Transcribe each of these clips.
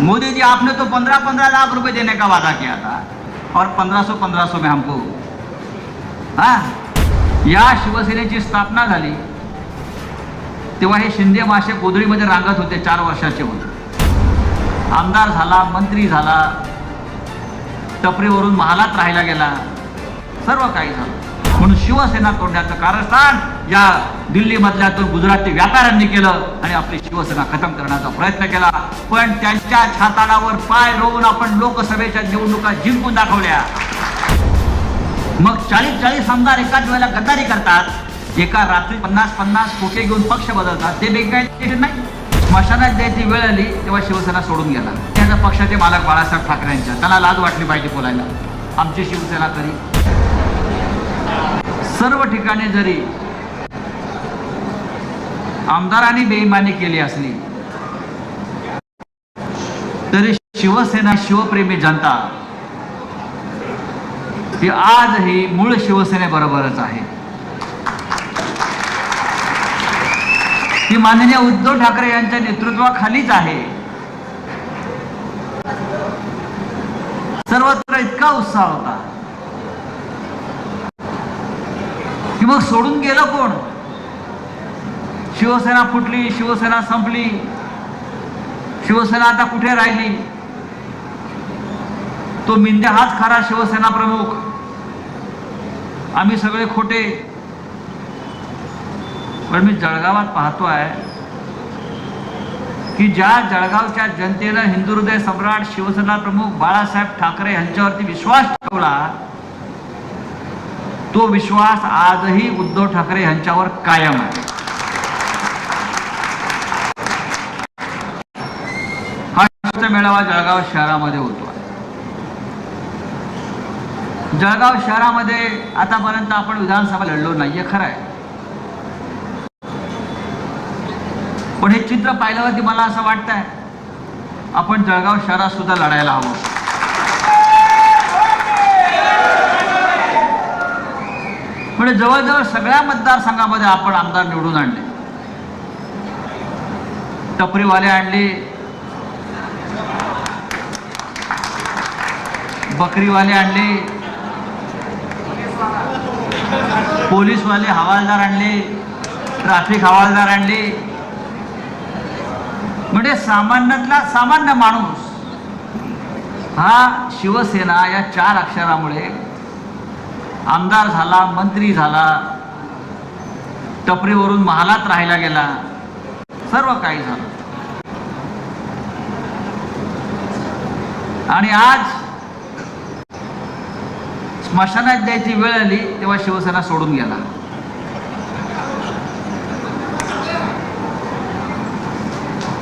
मोदी जी आपने तो पंद्रह पंद्रह लाख रुपए देने का वादा किया था। और पंद्रह सौ पंद्रह सौ में हमको हा या शिवसेनेची स्थापना झाली तेव्हा हे शिंदे मासे गोधडीमध्ये रांगत होते चार वर्षाचे होते. आमदार झाला मंत्री झाला टपरीवरून महालात राहायला गेला सर्व काही झालं. म्हणून शिवसेना तोडण्याचं कारस्थान या दिल्लीमधल्या दोन गुजराती व्यापाऱ्यांनी केलं आणि आपली शिवसेना खतम करण्याचा प्रयत्न केला. पण त्यांच्या छाताडावर पाय रोवून आपण लोकसभेच्या निवडणुका जिंकून दाखवल्या. मग चाळीस चाळीस आमदार एकाच वेळेला गद्दारी करतात. एका रात्री पन्नास पन्नास खोके घेऊन पक्ष बदलतात. ते बेकायदेशीर नाही. स्मशानात द्यायची वेळ आली तेव्हा शिवसेना सोडून गेला. त्याच्या पक्षाचे मालक बाळासाहेब ठाकरेंच्या. त्याला लाज वाटली पाहिजे बोलायला. आमची शिवसेना तरी सर्व ठिकाणी जरी आमदारांनी बेईमानी केली असली तरी शिवसेना शिवप्रेमी जनता ही आजही मूळ शिवसेनेबरोबरच आहे. ती माननीय उद्धव ठाकरे यांच्या नेतृत्वाखालीच आहे. सर्वत्र इतका उत्साह होता की मग सोडून गेलं कोण? शिवसेना फुटली शिवसेना संपली. शिवसेना आता कुठे राहिली? तो मिंदे हाच खरा शिवसेना प्रमुख. आम्ही सगळे खोटे. पण मी जळगावात पाहतोय की ज्या जळगावच्या जनतेनं हिंदू हृदय सम्राट शिवसेना प्रमुख बाळासाहेब ठाकरे यांच्यावरती विश्वास ठेवला तो विश्वास आजही उद्धव ठाकरे यांच्यावर कायम आहे. हा मेळावा जळगाव शहरामध्ये होतो. जळगाव शहरामध्ये आतापर्यंत आपण विधानसभा लढलो नाहीये खरं आहे. पण हे चित्र पाहिल्यावरती मला असं वाटतंय आपण जळगाव शहरात सुद्धा लढायला हवं. म्हणजे जवळजवळ सगळ्या मतदारसंघामध्ये आपण आमदार निवडून आणले. टपरीवाले आणले. बकरीवाले आणले. पोलीसवाले हवालदार आणले. ट्रॅफिक हवालदार आणले. म्हणजे सामान्यातला सामान्य माणूस हा शिवसेना या चार अक्षरामुळे आमदार झाला मंत्री झाला टपरीवरून महालात राहायला गेला सर्व काही झालं. आणि आज स्मशानात द्यायची वेळ आली तेव्हा शिवसेना सोडून गेला.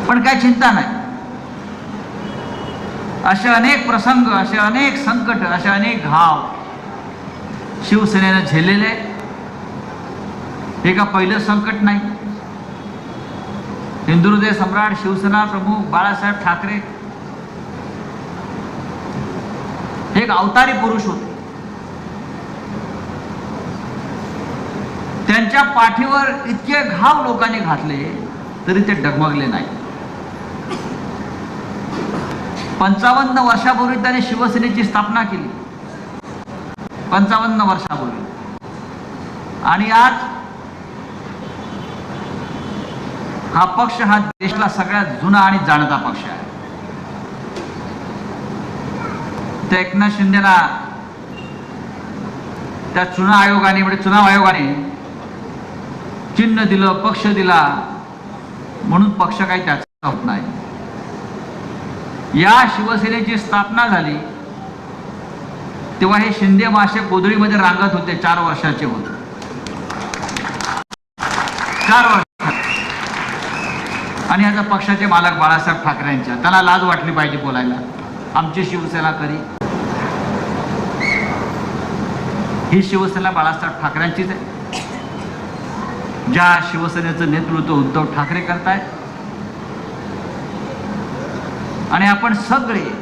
पण काय चिंता नाही. असे अनेक प्रसंग असे अनेक संकट असे अनेक घाव शिवसेनेनं झेललेले हे का पहिलं संकट नाही? हिंदू सम्राट शिवसेना प्रमुख बाळासाहेब ठाकरे एक अवतारी पुरुष होते. त्यांच्या पाठीवर इतके घाव लोकांनी घातले तरी ते डगमगले नाही. पंचावन्न वर्षापूर्वी त्याने शिवसेनेची स्थापना केली. पंचावन्न वर्षापूर्वी. आणि आज हा पक्ष हा देशाला सगळ्यात जुना आणि जाणता पक्ष आहे. त्या एकनाथ शिंदेना त्या चुनाव आयोगाने म्हणजे चुनाव आयोगाने चिन्ह दिलं पक्ष दिला म्हणून पक्ष काही त्याचा होत नाही. या शिवसेनेची स्थापना झाली. तेव्हा हे शिंदे मासे गोधडीमध्ये रांगत होते चार वर्षाचे होते. चार वर्ष. आणि याचा पक्षाचे मालक बाळासाहेब ठाकरेंच्या त्याला लाज वाटली पाहिजे बोलायला. आमची शिवसेना करी. ही शिवसेना बाळासाहेब ठाकरेंचीच आहे. ज्या शिवसेनेचं नेतृत्व उद्धव ठाकरे करतायत. आणि आपण सगळे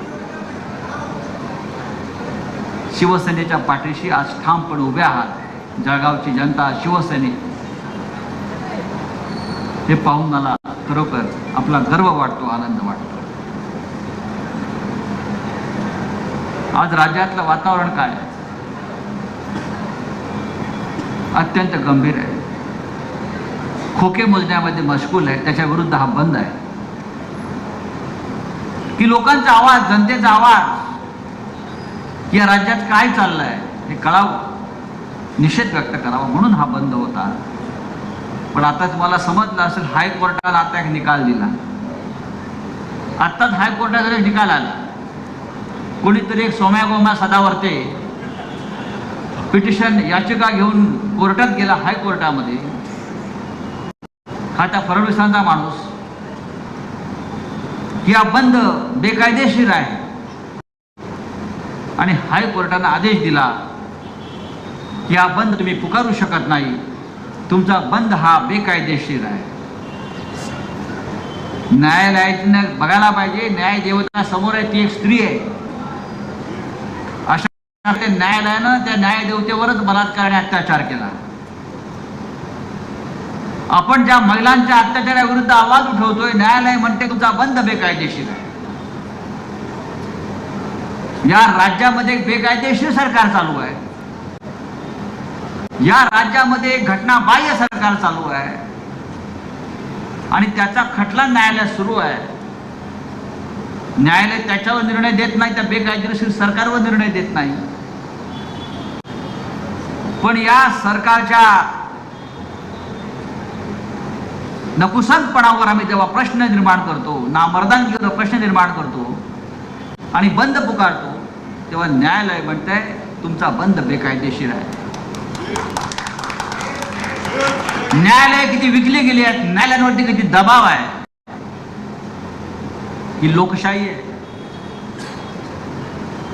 शिवसेनेच्या पाठीशी आज ठामपणे उभे आहात. जळगावची जनता शिवसेने. हे पाहून मला खरोखर आपला गर्व वाटतो आनंद वाटतो. आज राज्यातलं वातावरण काय अत्यंत गंभीर आहे. खोके मोजण्यामध्ये मशगूल आहे त्याच्या विरुद्ध हा बंद आहे. की लोकांचा आवाज जनतेचा आवाज या राज्यात काय चाललंय हे कळावं. निषेध व्यक्त करावा म्हणून हा बंद होता. पण आता तुम्हाला समजलं असेल हायकोर्टाला आता एक निकाल दिला. आत्ताच हायकोर्टाचा एक निकाल आला. कोणीतरी एक सोम्या गोम्या सदावर्ते पिटिशन याचिका घेऊन कोर्टात गेला हायकोर्टामध्ये हा त्या फडणवीसांचा माणूस. या बंद बेकायदेशीर आहे. आणि हायकोर्टानं आदेश दिला की हा बंद तुम्ही पुकारू शकत नाही. तुमचा बंद हा बेकायदेशीर आहे. न्यायालयानं बघायला पाहिजे न्याय देवता समोर आहे ती एक स्त्री आहे. अशा न्यायालयानं त्या न्यायदेवतेवरच बलात्कार आणि अत्याचार केला. आपण ज्या महिलांच्या अत्याचाराविरुद्ध आवाज उठवतोय न्यायालय म्हणते तुमचा बंद बेकायदेशीर आहे. या राज्यामध्ये बेकायदेशीर सरकार चालू आहे. या राज्यामध्ये घटना बाह्य सरकार चालू आहे. आणि त्याचा खटला न्यायालयात सुरू आहे. न्यायालय त्याच्यावर निर्णय देत नाही त्या बेकायदेशीर सरकारवर निर्णय देत नाही. पण या सरकारच्या नकुसंतपणावर आम्ही तेव्हा प्रश्न निर्माण करतो नामर्दांकीवर प्रश्न निर्माण करतो आणि बंद पुकारतो. तेव्हा न्यायालय म्हणतंय तुमचा बंद बेकायदेशीर आहे. न्यायालय किती विकली गेली आहेत न्यायालयांवरती किती दबाव आहे. ही लोकशाही आहे.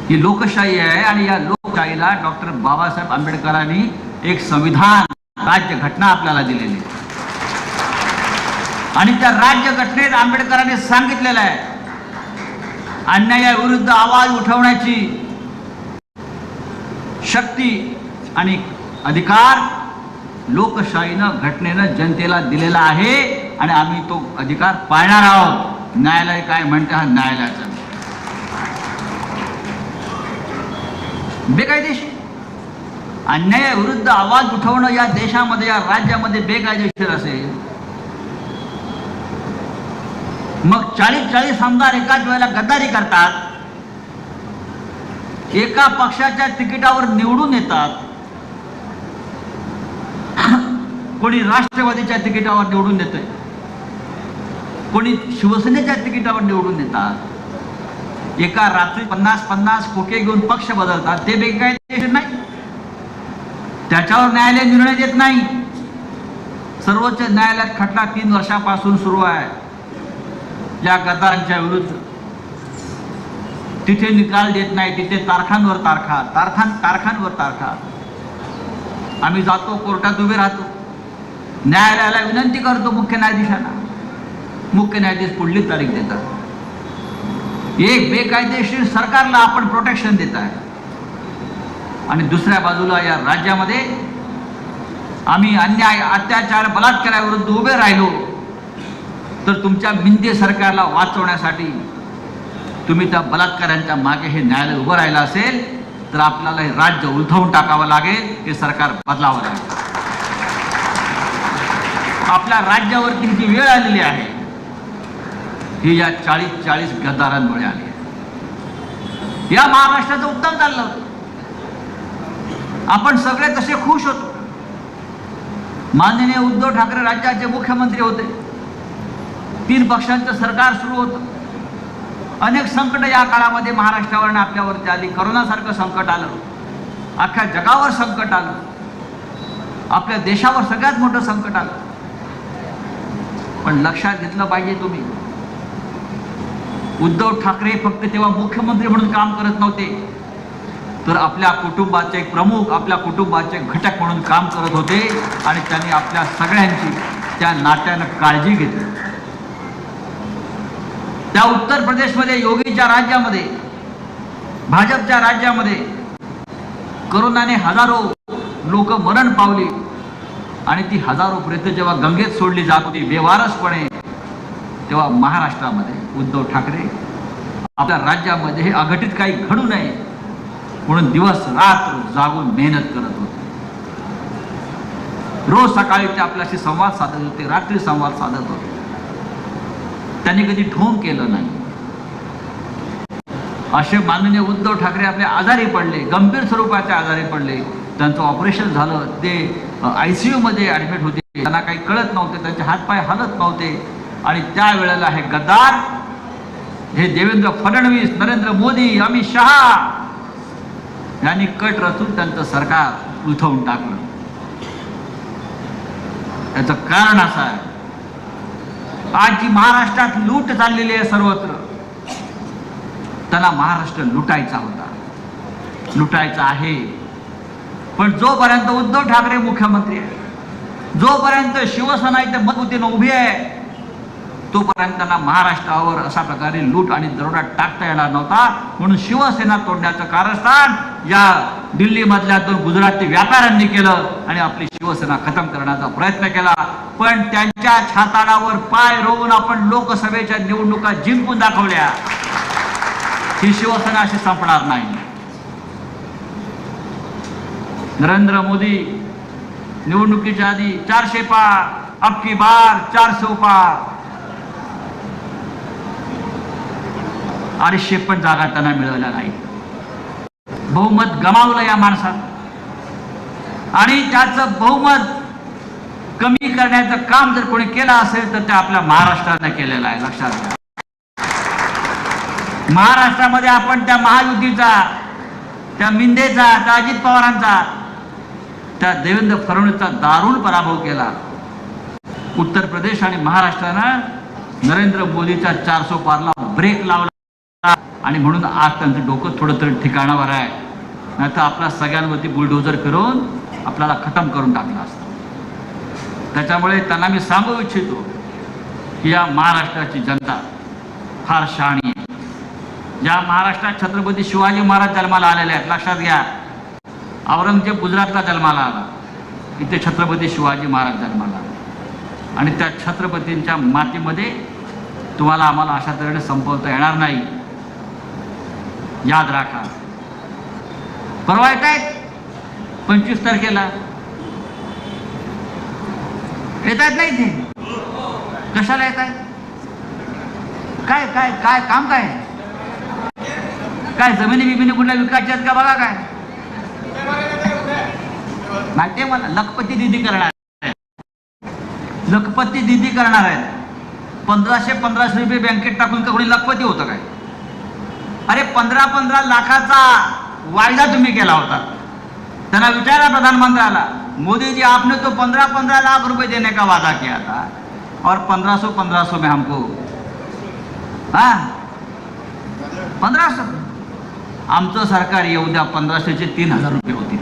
ही लोकशाही आहे आणि या लोकशाहीला डॉक्टर बाबासाहेब आंबेडकरांनी एक संविधान राज्य घटना आपल्याला दिलेली आहे. आणि त्या राज्य घटनेत आंबेडकरांनी सांगितलेलं आहे अन्यायाविरुद्ध आवाज उठवण्याची शक्ती आणि अधिकार लोकशाहीनं घटनेनं जनतेला दिलेला आहे आणि आम्ही तो अधिकार पाळणार आहोत. न्यायालय काय म्हणते हा न्यायालयाचा बेकायदेशीर. अन्यायाविरुद्ध आवाज उठवणं या देशामध्ये या राज्यामध्ये बेकायदेशीर असेल. मग चाळीस चाळीस आमदार एकाच वेळेला गद्दारी करतात. एका पक्षाच्या तिकिटावर निवडून येतात. कोणी राष्ट्रवादीच्या तिकिटावर निवडून येते कोणी शिवसेनेच्या तिकिटावर निवडून येतात एका रात्री पन्नास पन्नास खोके घेऊन पक्ष बदलतात. ते बेकायदेशीर नाही. त्याच्यावर न्यायालय निर्णय देत नाही. सर्वोच्च न्यायालयात खटला तीन वर्षापासून सुरू आहे. या गद्दारांच्या विरुद्ध. तिथे निकाल देत नाही तिथे तारखांवर तारखा तारखां तारखांवर तारखा. आम्ही जातो कोर्टात उभे राहतो. न्यायालयाला विनंती करतो मुख्य न्यायाधीशांना. मुख्य न्यायाधीश पुढली तारीख देतात. एक बेकायदेशीर सरकारला आपण प्रोटेक्शन देत आहे. आणि दुसऱ्या बाजूला या राज्यामध्ये आम्ही अन्याय अत्याचार बलात्काराविरुद्ध उभे राहिलो. तर तुमच्या मिंदे सरकारला वाचवण्यासाठी तुम्ही त्या बलात्कारांच्या मागे हे न्यायालय उभं राहिलं असेल तर आपल्याला हे राज्य उलथवून टाकावं लागेल हे सरकार बदलावं लागेल. आपल्या राज्यावरती जी वेळ आलेली आहे ही या चाळीस चाळीस गद्दारांमुळे आली आहे. या महाराष्ट्राचं उत्तम चाललं होतं. आपण सगळे तसे खुश होतो. माननीय उद्धव ठाकरे राज्याचे मुख्यमंत्री होते. तीन पक्षांचं सरकार सुरू होतं. अनेक संकट या काळामध्ये महाराष्ट्रावर आणि आपल्यावरती आली. करोनासारखं संकट आलं. अख्ख्या जगावर संकट आलं. आपल्या देशावर सगळ्यात मोठं संकट आलं. पण लक्षात घेतलं पाहिजे तुम्ही. उद्धव ठाकरे फक्त तेव्हा मुख्यमंत्री म्हणून काम करत नव्हते. तर आपल्या कुटुंबाचे एक प्रमुख आपल्या कुटुंबाचे घटक म्हणून काम करत होते आणि त्यांनी आपल्या सगळ्यांची त्या नात्यानं काळजी घेतली. त्या उत्तर प्रदेशमध्ये योगीच्या राज्यामध्ये भाजपच्या राज्यामध्ये करोनाने हजारो लोक मरण पावली. आणि ती हजारो प्रेत जेव्हा गंगेत सोडली जात होती बेवारसपणे तेव्हा महाराष्ट्रामध्ये उद्धव ठाकरे आपल्या राज्यामध्ये हे अघटित काही घडू नये म्हणून दिवस रात्र जागून मेहनत करत होते. रोज सकाळी ते आपल्याशी संवाद साधत होते रात्री संवाद साधत होते. त्यांनी कधी ठोंग केलं नाही. असे माननीय उद्धव ठाकरे आपले आजारी पडले गंभीर स्वरूपाचे आजारी पडले. त्यांचं ऑपरेशन झालं ते आय सी यूमध्ये ॲडमिट होते. त्यांना काही कळत नव्हते त्यांचे हातपाय हलत नव्हते. आणि त्यावेळेला हे गद्दार हे देवेंद्र फडणवीस नरेंद्र मोदी अमित शहा यांनी कट रचून त्यांचं सरकार उठवून टाकलं. याचं कारण असं आहे आज जी महाराष्ट्रात लूट चाललेली आहे सर्वत्र त्याला महाराष्ट्र लुटायचा होता. लुटायचा आहे. पण जोपर्यंत उद्धव ठाकरे मुख्यमंत्री आहे जोपर्यंत शिवसेना इथे मजबूतीनं उभी आहे तोपर्यंत त्यांना महाराष्ट्रावर अशा प्रकारे लूट आणि दरोडा टाकता येणार नव्हता. म्हणून शिवसेना तोडण्याचं कारस्थान या दिल्लीमधल्या दोन गुजराती व्यापाऱ्यांनी केलं आणि आपली शिवसेना खतम करण्याचा प्रयत्न केला. पण त्यांच्या छाताडावर पाय रोवून आपण लोकसभेच्या निवडणुका जिंकून दाखवल्या. ही शिवसेना अशी संपणार नाही. नरेंद्र मोदी निवडणुकीच्या आधी चारशे पार अबकी बार चारशे पार. अडीचशे पण जागा त्यांना मिळवल्या नाही बहुमत गमावलं या माणसात. आणि त्याचं बहुमत कमी करण्याचं काम जर कोणी केलं असेल तर ते आपल्या महाराष्ट्राने केलेलं आहे. लक्षात घ्या. महाराष्ट्रामध्ये आपण त्या महायुतीचा त्या मिंदेचा त्या अजित पवारांचा त्या देवेंद्र फडणवीसचा दारुण पराभव केला. उत्तर प्रदेश आणि महाराष्ट्रानं नरेंद्र मोदीच्या चारसो पारला ब्रेक लावला. आणि म्हणून आज त्यांचं डोकं थोडं तरी ठिकाणावर आहे. नाहीतर आपल्या सगळ्यांवरती बुलडोजर करून आपल्याला खतम करून टाकलं असतं. त्याच्यामुळे त्यांना मी सांगू इच्छितो की या महाराष्ट्राची जनता फार शहाणी आहे. ज्या महाराष्ट्रात छत्रपती शिवाजी महाराज जन्माला आलेले आहेत. लक्षात घ्या. औरंगजेब गुजरातला जन्माला आला. इथे छत्रपती शिवाजी महाराज जन्माला आला. आणि त्या छत्रपतींच्या मातीमध्ये तुम्हाला आम्हाला अशा तऱ्हेने संपवता येणार नाही. याद राखा. परवा येत आहेत पंचवीस तारखेला. येत आहेत नाही ते कशाला येत आहेत काय काय काय काम काय? काय जमिनी बिमिनी कुठल्या विकायच्या आहेत का बघा काय? माहितीये मला? लखपती दिदी करणार लखपती दिदी करणार आहेत. पंधराशे पंधराशे रुपये बँकेत टाकून का कोणी लखपती होतं काय? अरे पंधरा पंधरा लाखाचा वायदा तुम्ही केला होता. त्यांना विचारा प्रधानमंत्र्याला मोदी जी आपने तो पंद्रह पंद्रह लाख रुपए देने का वादा किया था. और पंद्रह सौ पंद्रह सौ में हमको हाँ? पंधरा सौ? आमचं सरकार येऊ द्या पंधराशेचे तीन हजार रुपये होतील.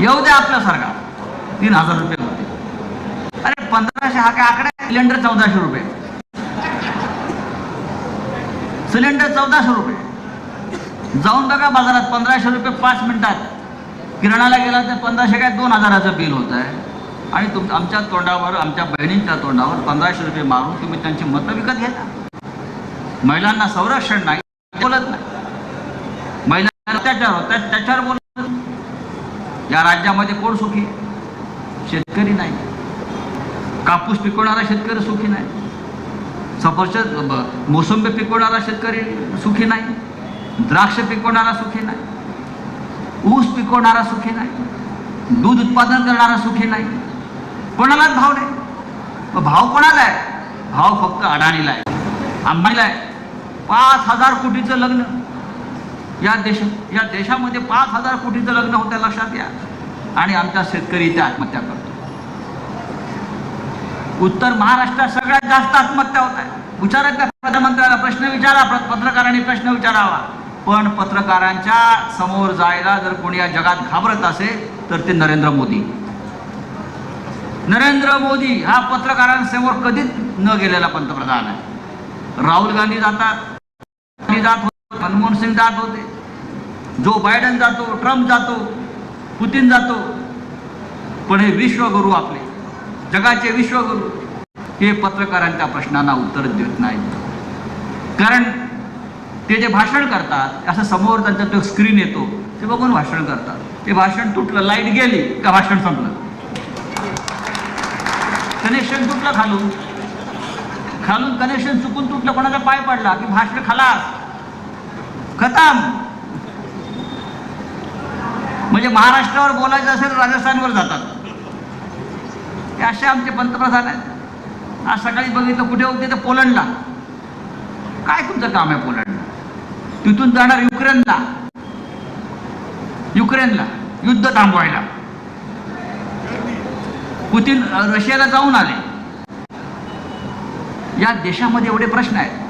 येऊ द्या आपलं सरकार तीन हजार रुपये अरे पंधराशे हा काय आकडा सिलेंडर चौदाशे रुपये. सिलेंडर चौदाशे रुपये. जाऊन बघा बाजारात पंधराशे रुपये पाच मिनिटात. किराणाला गेला तर पंधराशे काय? दोन हजाराचं बिल होत आहे आणि तुम आमच्या तोंडावर आमच्या बहिणींच्या तोंडावर पंधराशे रुपये मारून तुम्ही त्यांची मतं विकत घेता महिलांना संरक्षण नाही बोलत नाही. महिलांना अत्याचार होतात त्याच्यावर बोलत या राज्यामध्ये कोण सुखी? शेतकरी नाही. कापूस पिकवणारा शेतकरी सुखी नाही. सफरचंद ब- मोसंबी पिकवणारा शेतकरी सुखी नाही. द्राक्ष पिकवणारा सुखी नाही. ऊस पिकवणारा सुखी नाही. दूध उत्पादन करणारा सुखी नाही. कोणालाच भाव नाही. मग भाव कोणाला आहे? भाव फक्त अडाणीला आहे. अंबानीला आहे. पाच हजार कोटीचं लग्न. या देश या देशामध्ये पाच हजार कोटीचं लग्न होतं लक्षात या आणि आमचा शेतकरी इथे आत्महत्या करतो उत्तर महाराष्ट्रात सगळ्यात जास्त आत्महत्या होत आहे. विचारा त्या प्रधानमंत्र्याला प्रश्न विचारा पत्रकारांनी प्रश्न विचारावा. पण पत्रकारांच्या समोर जायला जर कोणी या जगात घाबरत असेल तर ते नरेंद्र मोदी. नरेंद्र मोदी हा पत्रकारांसमोर कधीच न गेलेला पंतप्रधान आहे. राहुल गांधी जातात जात होते मनमोहन सिंग जात होते. जो बायडन जातो ट्रम्प जातो पुतीन जातो. पण हे विश्वगुरू आपले. जगाचे विश्वगुरू. हे पत्रकारांच्या प्रश्नांना उत्तर देत नाहीत. कारण ते जे भाषण करतात असं समोर त्यांचा तो स्क्रीन येतो ते बघून भाषण करतात. ते भाषण तुटलं लाइट गेली का भाषण संपलं? कनेक्शन तुटलं खालून. खालून कनेक्शन चुकून तुटलं कोणाचा पाय पडला की भाषण खालास. खतम. म्हणजे महाराष्ट्रावर बोलायचं असेल तर राजस्थानवर जातात. हे असे आमचे पंतप्रधान आहेत. आज सकाळी बघितलं कुठे होते तर पोलंडला. काय तुमचं काम आहे पोलंडला? तिथून जाणार युक्रेनला. युक्रेनला युद्ध थांबवायला. पुतीन रशियाला जाऊन आले. या देशामध्ये एवढे प्रश्न आहेत.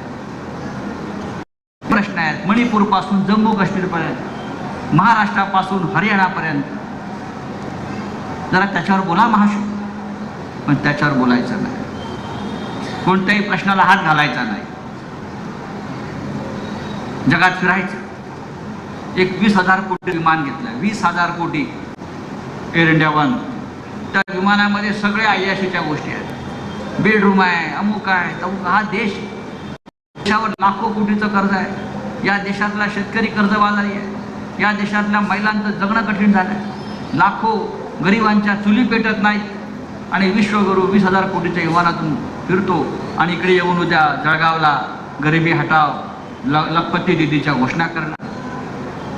प्रश्न आहेत. मणिपूरपासून जम्मू काश्मीर पर्यंत महाराष्ट्रापासून हरियाणापर्यंत. जरा त्याच्यावर बोला महाशय. पण त्याच्यावर बोलायचं नाही. कोणत्याही प्रश्नाला हात घालायचा नाही. जगात फिरायचं. एक वीस हजार कोटी विमान घेतलं. वीस हजार कोटी एअर इंडिया वन. त्या विमानामध्ये सगळ्या अय्याशीच्या गोष्टी आहेत. बेडरूम आहे अमुक आहे तमुक हा देश देशावर लाखो कोटीचं कर्ज आहे. या देशातला शेतकरी कर्जबाजारी आहे. या देशातल्या महिलांचं जगणं कठीण झालं आहे लाखो गरिबांच्या चुली पेटत नाहीत. आणि विश्वगुरू वीस हजार कोटीच्या विमानातून फिरतो आणि इकडे येऊन उद्या जळगावला गरिबी हटाव ल लखपती दिदीच्या घोषणा करणं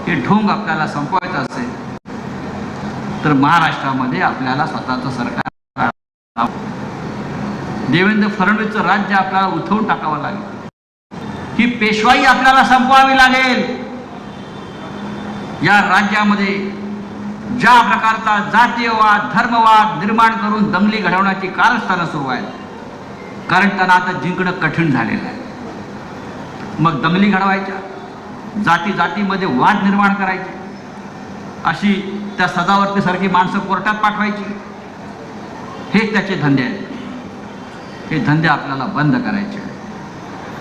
हे ढोंग आपल्याला संपवायचं असेल तर महाराष्ट्रामध्ये आपल्याला स्वतःचं सरकार देवेंद्र फडणवीसचं राज्य आपल्याला उठवून टाकावं लागेल. ही पेशवाई आपल्याला संपवावी लागेल. या राज्यामध्ये ज्या प्रकारचा जातीयवाद धर्मवाद निर्माण करून दंगली घडवण्याची कारस्थानं सुरू आहेत. कारण त्यांना आता जिंकणं कठीण झालेलं आहे. मग दंगली घडवायच्या जाती जातीमध्ये वाद निर्माण करायचे अशी त्या सदावर्तीसारखी माणसं कोर्टात पाठवायची हे त्याचे धंदे आहेत. हे धंदे आपल्याला बंद करायचे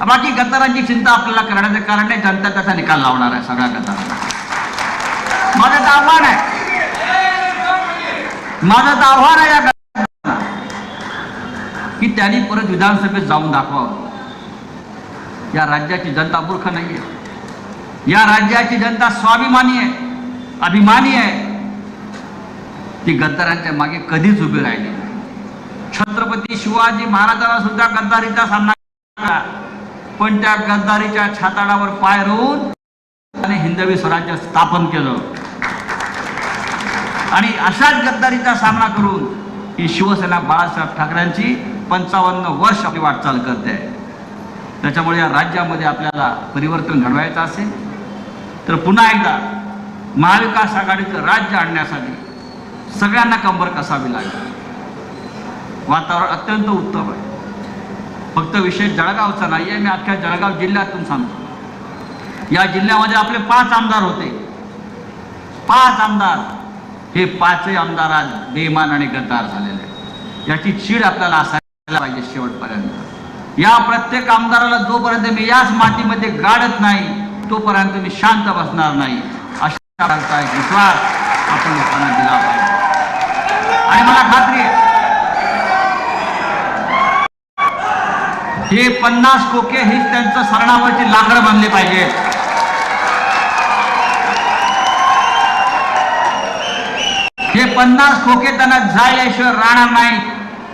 बाकी गद्दारांची चिंता आपल्याला करण्याचं कारण नाही जनता त्याचा निकाल लावणार आहे सगळ्या गद्दारांना. माझं आव्हान आहे माझं आव्हान आहे या की त्यांनी परत विधानसभेत जाऊन दाखवावं. या राज्याची जनता मूर्ख नाही आहे या राज्याची जनता स्वाभिमानी आहे अभिमानी आहे. ती गद्दारांच्या मागे कधीच उभी राहिली छत्रपती शिवाजी महाराजांना सुद्धा गद्दारीचा सामना केला पण त्या गद्दारीच्या छाताडावर पाय रोवून त्याने हिंदवी स्वराज्य स्थापन केलं. आणि अशाच गद्दारीचा सामना करून ही शिवसेना बाळासाहेब ठाकरेंची पंचावन्न वर्ष आपली वाटचाल करते. आहे त्याच्यामुळे या राज्यामध्ये आपल्याला परिवर्तन घडवायचं असेल तर पुन्हा एकदा महाविकास आघाडीचं राज्य आणण्यासाठी सगळ्यांना कंबर कसावी लागेल. वातावरण अत्यंत उत्तम आहे. फक्त विषय जळगावचा नाही आहे मी अख्ख्या जळगाव जिल्ह्यातून सांगतो. या जिल्ह्यामध्ये आपले पाच आमदार होते. पाच आमदार हे पाचही आमदार आज बेमान आणि गद्दार झालेले आहेत. याची चीड आपल्याला असायला पाहिजे शेवटपर्यंत. या प्रत्येक आमदाराला जोपर्यंत मी याच मातीमध्ये गाडत नाही तोपर्यंत मी शांत बसणार नाही. अशा प्रकारचा एक विश्वास आपण लोकांना दिला पाहिजे. आणि मला खात्री आहे हे पन्नास खोके हीच त्यांचं सरणावरची लाकडं बनले पाहिजे हे पन्नास खोके त्यांना जाळल्याशिवाय राहणार नाही.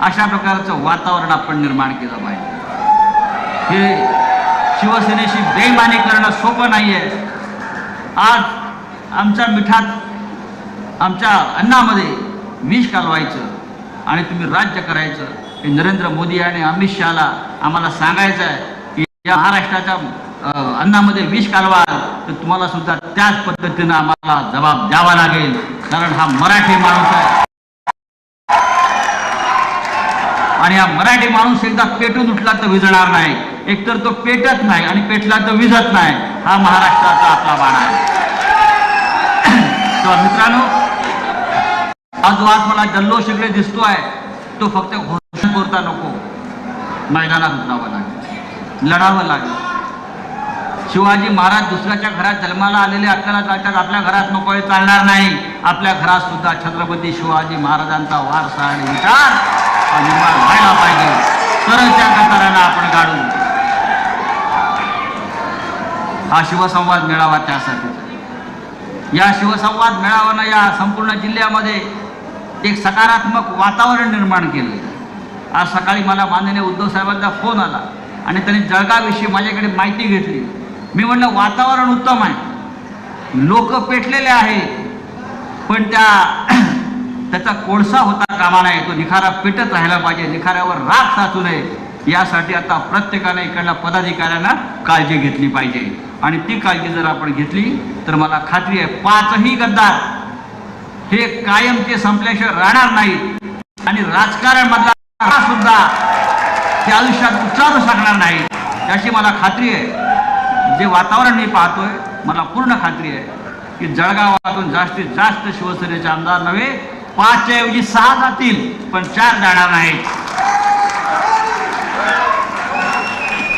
अशा प्रकारचं वातावरण आपण निर्माण केलं पाहिजे. हे शिवसेनेशी बेमानी करणं सोपं नाही आहे आज आमच्या मिठात आमच्या अन्नामध्ये विष कालवायचं आणि तुम्ही राज्य करायचं. हे नरेंद्र मोदी आणि अमित शहाला आम्हाला सांगायचं आहे की या महाराष्ट्राच्या अन्नामध्ये विष कालवाल तर तुम्हाला सुद्धा त्याच पद्धतीनं आम्हाला जबाब द्यावा लागेल. कारण हा मराठी माणूस आहे. आणि हा मराठी माणूस एकदा पेटून उठला तर विजणार नाही. एकतर तो पेटत नाही आणि पेटला तर विजत नाही. हा महाराष्ट्राचा आपला बाण आहे. तर मित्रांनो आज जो आज मला जल्लोष इकडे दिसतोय. तो फक्त घोषणापुरता नको. मैदानात उतरावं लागेल. लढावं लागेल. शिवाजी महाराज दुसऱ्याच्या घरात जन्माला आलेले आपल्याला जातात आपल्या घरात नको हे चालणार नाही. आपल्या घरात सुद्धा छत्रपती शिवाजी महाराजांचा वारसा आणि विचार निर्माण व्हायला पाहिजे. तरच त्या गटाराला आपण गाडू. हा शिवसंवाद मेळावा त्यासाठी. या शिवसंवाद मेळाव्यानं या संपूर्ण जिल्ह्यामध्ये एक सकारात्मक वातावरण निर्माण केलं. आज सकाळी मला माननीय उद्धव साहेबांचा फोन आला आणि त्यांनी जळगावविषयी माझ्याकडे माहिती घेतली. मी म्हणलं वातावरण उत्तम आहे. लोक पेटलेले आहे पण त्या त्याचा कोळसा होता कामा नये तो निखारा पेटत राहायला पाहिजे. निखाऱ्यावर राग साचू नये. यासाठी आता प्रत्येकाने इकडल्या पदाधिकाऱ्यांना काळजी घेतली पाहिजे. आणि ती काळजी जर आपण घेतली तर मला खात्री आहे पाचही गद्दार हे कायमचे संपल्याशिवाय राहणार नाहीत. आणि राजकारणमधला सुद्धा ते आयुष्यात उच्चारू शकणार नाही याची मला खात्री आहे. जे वातावरण मी पाहतोय मला पूर्ण खात्री आहे की जळगावातून जास्तीत जास्त शिवसेनेचे आमदार नव्हे पाचच्या ऐवजी सहा जातील पण चार जाणार नाहीत.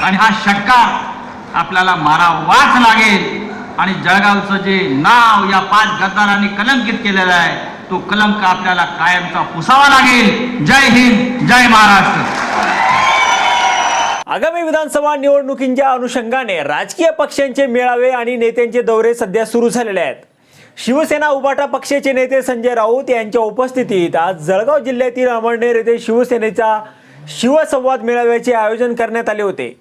आणि हा शक्का आपल्याला मारावाच लागेल. आणि जळगावचं जे नाव या पाच गद्दारांनी कलंकित केलेलं आहे तो कलंक आपल्याला कायमचा पुसावा लागेल. जय हिंद जय महाराष्ट्र. आगामी विधानसभा निवडणुकींच्या अनुषंगाने राजकीय पक्षांचे मेळावे आणि नेत्यांचे दौरे सध्या सुरू झालेले आहेत. शिवसेना उबाटा पक्षाचे नेते संजय राऊत यांच्या उपस्थितीत आज जळगाव जिल्ह्यातील अमळनेर येथे शिवसेनेचा शिवसंवाद मेळाव्याचे आयोजन करण्यात आले होते.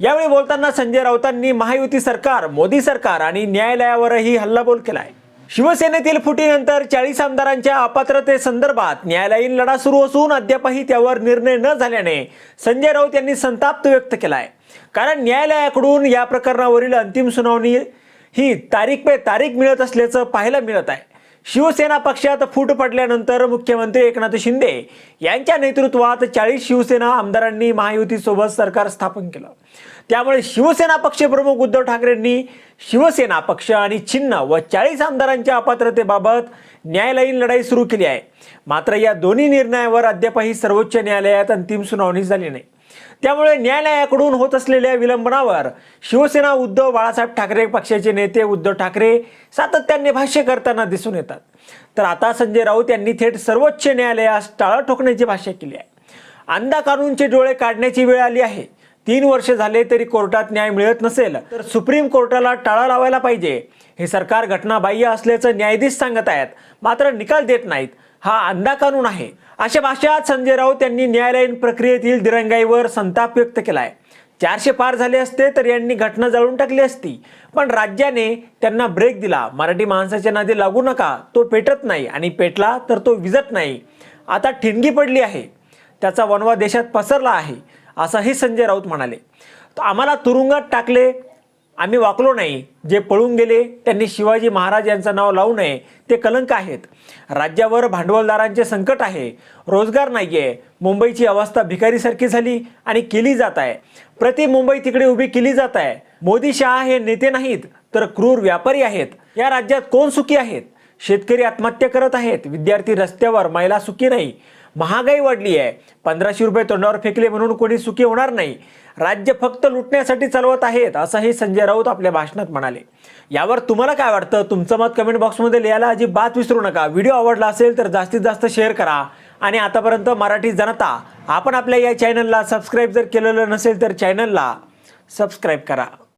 यावेळी बोलताना संजय राऊतांनी महायुती सरकार मोदी सरकार आणि न्यायालयावरही हल्लाबोल केला आहे शिवसेनेतील फुटीनंतर चाळीस आमदारांच्या अपात्रतेसंदर्भात न्यायालयीन लढा सुरू असून अद्यापही त्यावर निर्णय न झाल्याने संजय राऊत यांनी संताप व्यक्त केलाय. कारण न्यायालयाकडून या प्रकरणावरील अंतिम सुनावणी ही तारीख पे तारीख मिळत असल्याचं पाहायला मिळत आहे. शिवसेना पक्षात फूट पडल्यानंतर मुख्यमंत्री एकनाथ शिंदे यांच्या नेतृत्वात चाळीस शिवसेना आमदारांनी महायुतीसोबत सरकार स्थापन केलं. त्यामुळे शिवसेना पक्षप्रमुख उद्धव ठाकरेंनी शिवसेना पक्ष आणि चिन्ह व चाळीस आमदारांच्या अपात्रतेबाबत न्यायालयीन लढाई सुरू केली आहे. मात्र या दोन्ही निर्णयावर अद्यापही सर्वोच्च न्यायालयात अंतिम सुनावणी झाली नाही. त्यामुळे न्यायालयाकडून होत असलेल्या विलंबनावर शिवसेना उद्धव बाळासाहेब ठाकरे पक्षाचे नेते उद्धव ठाकरे सातत्याने भाष्य करताना दिसून येतात. तर आता संजय राऊत यांनी थेट सर्वोच्च न्यायालयास टाळं ठोकण्याची भाष्य केली आहे. अंधा कानूनचे डोळे काढण्याची वेळ आली आहे. तीन वर्ष झाले तरी कोर्टात न्याय मिळत नसेल तर सुप्रीम कोर्टाला टाळा लावायला पाहिजे. हे सरकार घटनाबाह्य असल्याचं न्यायाधीश सांगत आहेत. मात्र निकाल देत नाहीत. हा अंधा कानून आहे. अशा भाषात संजय राऊत यांनी न्यायालयीन प्रक्रियेतील दिरंगाईवर संताप व्यक्त केलाय. चारशे पार झाले असते तर यांनी घटना जळून टाकली असती. पण राज्याने त्यांना ब्रेक दिला. मराठी माणसाच्या नादी लागू नका. तो पेटत नाही आणि पेटला तर तो विजत नाही. आता ठिणगी पडली आहे. त्याचा वनवा देशात पसरला आहे. असंही संजय राऊत म्हणाले. तर आम्हाला तुरुंगात टाकले आम्ही वाकलो नाही. जे पळून गेले त्यांनी शिवाजी महाराज यांचं नाव लावू नये. ते कलंक आहेत. राज्यावर भांडवलदारांचे संकट आहे. रोजगार नाही आहे मुंबईची अवस्था भिकारीसारखी झाली आणि केली जात आहे. प्रति मुंबई तिकडे उभी केली जात आहे. मोदी शहा हे नेते नाहीत तर क्रूर व्यापारी आहेत. या राज्यात कोण सुखी आहेत? शेतकरी आत्महत्या करत आहेत. विद्यार्थी रस्त्यावर महिला सुखी नाही. महागाई वाढली आहे. पंधराशे रुपये तोंडावर फेकले म्हणून कोणी सुखी होणार नाही. राज्य फक्त लुटण्यासाठी चालवत आहेत असंही संजय राऊत आपल्या भाषणात म्हणाले. यावर तुम्हाला काय वाटतं? तुमचं मत कमेंट बॉक्समध्ये लिहायला अजिबात विसरू नका. व्हिडिओ आवडला असेल तर जास्तीत जास्त शेअर करा. आणि आतापर्यंत मराठी जनता आपण आपल्या या चॅनलला सबस्क्राईब जर केलेलं नसेल तर चॅनलला सबस्क्राईब करा.